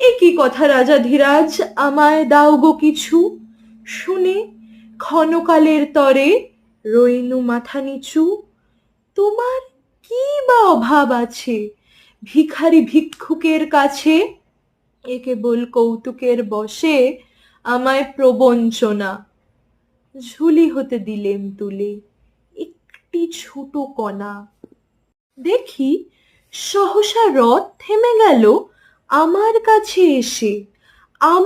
এ কি কথা রাজা ধীরাজ, আমায় দাও গো কিছু। শুনে ক্ষণকালের তরে রইনু মাথা নিচু। তোমার কি বা অভাব আছে ভিখারি ভিক্ষুকের কাছে? এ কেবল কৌতুকের বসে আমায় প্রবঞ্চনা। ঝুলি হতে দিলেম তুলে একটি ছোট কণা। দেখি, সহসা রথ থেমে গেল আমার কাছে এসে আমার